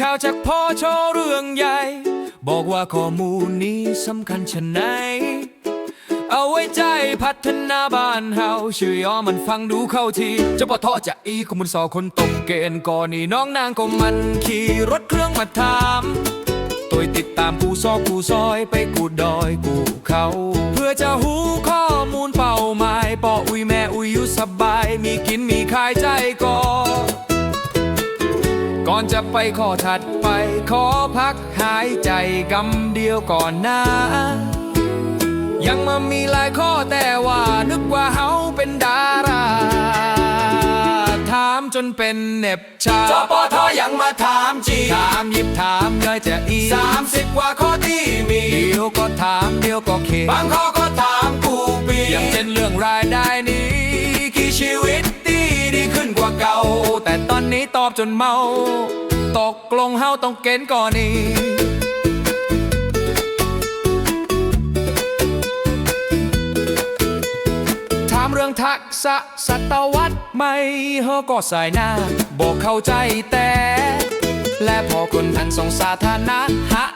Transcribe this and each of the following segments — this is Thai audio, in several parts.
ข่าวจากพ่อชอเรื่องใหญ่ บอกว่าข้อมูลนี้สำคัญชะไหน เอาไว้ใจพัฒนาบ้านเฮาชื่อย่อมันฟังดูเข้าทีจะปะทอจะอีข้อมูลสอคนตกเกณฑ์ก่อนนี่น้องนางก็มันขี่รถเครื่องมาถามตัวติดตามกูซอกกูซอยไปกูดอยกูเขา เพื่อจะหูข้อมูลเป้าหมายปออุยแม่อุยอยู่สบาย มีกินมีขายใจก่อน อนจะไปข้อถัดไป ขอพักหายใจกำเดียวก่อนนะยังมามีหลายข้อแต่ว่านึกว่าเฮาเป็นดารา ถามจนเป็นเหน็บชาจปทยังมาถามจี ถามหยิบถามย่อยจะอีสามสิบกว่าข้อที่มี เดียวก็ถามเดียวก็เขบางข้อก็ แต่ตอนนี้ตอบจนเมา ตกลงเฮาต้องเกณฑ์ก่อนนี้ถามเรื่องทักษะศตวรรษไม่เฮาก็สายหน้า บอกเข้าใจแต่ และพอคนทันสงสาธารณะฮะ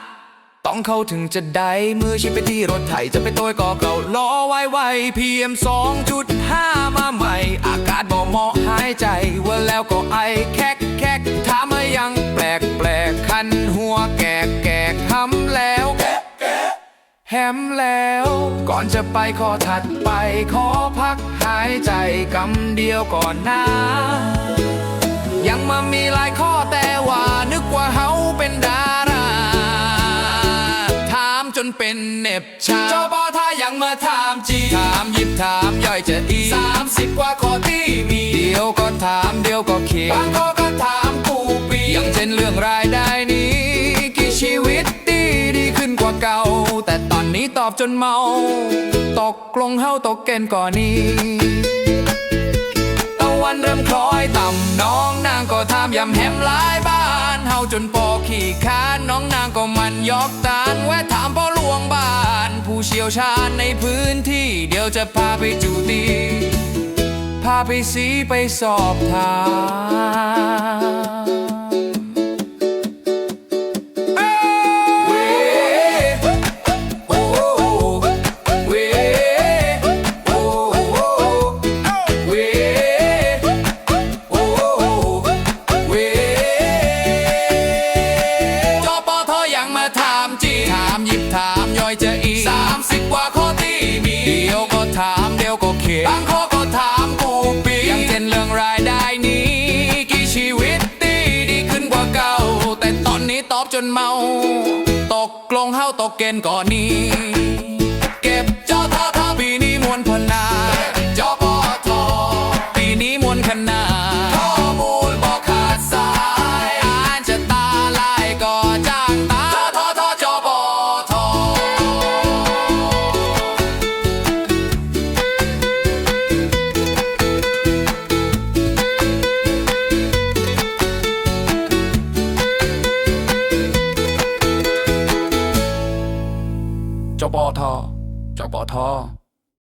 ต้องเข้าถึงจะได้มือชิปไปที่รถไถจะไปตัวก่อเก่าล้อไว้ไวพีเอ็มสองจุดห้ามาใหม่ อากาศบ่เหมาะหายใจว่าแล้วก็ไอแคกแคกถามมายังแปลกแปลกคันหัวแกกแกกหำแล้วแฮมแล้ว ก่อนจะไปข้อถัดไป ขอพักหายใจกำเดียวก่อนนะ ยังมามีหลายข้อ นเป็นเหน็บชาจปทยังมาถามจีถามหยิบถามย่อยจะอีสามสิบกว่าข้อที่มี เดียวก็ถามเดียวก็เขียบางข้อก็ถามกูปีอย่างเช่นเรื่องรายได้นี้กี่ชีวิตดีดีขึ้นกว่าเก่า แต่ตอนนี้ตอบจนเมา ตกลงเฮาตกเกณฑ์ก่อนนี้ตะวันเริ่มคล้อยต่ำน้องนางก็ทำยำแฮมหลายบ้าน เฮาจนปอขี่คานน้องนางก็มันยอกตานแวะถามพ่อหลวงบ้าน ผู้เชี่ยวชาญในพื้นที่ เดี๋ยวจะพาไปจูตีพาไปสีไปสอบถาม เมาตกกลงเฮาตกเกณฑ์ก่อนนี้ เก็บเจ้าท่าท่าปีนี้มวนพล จ้าปอทอเจ้าปอทอ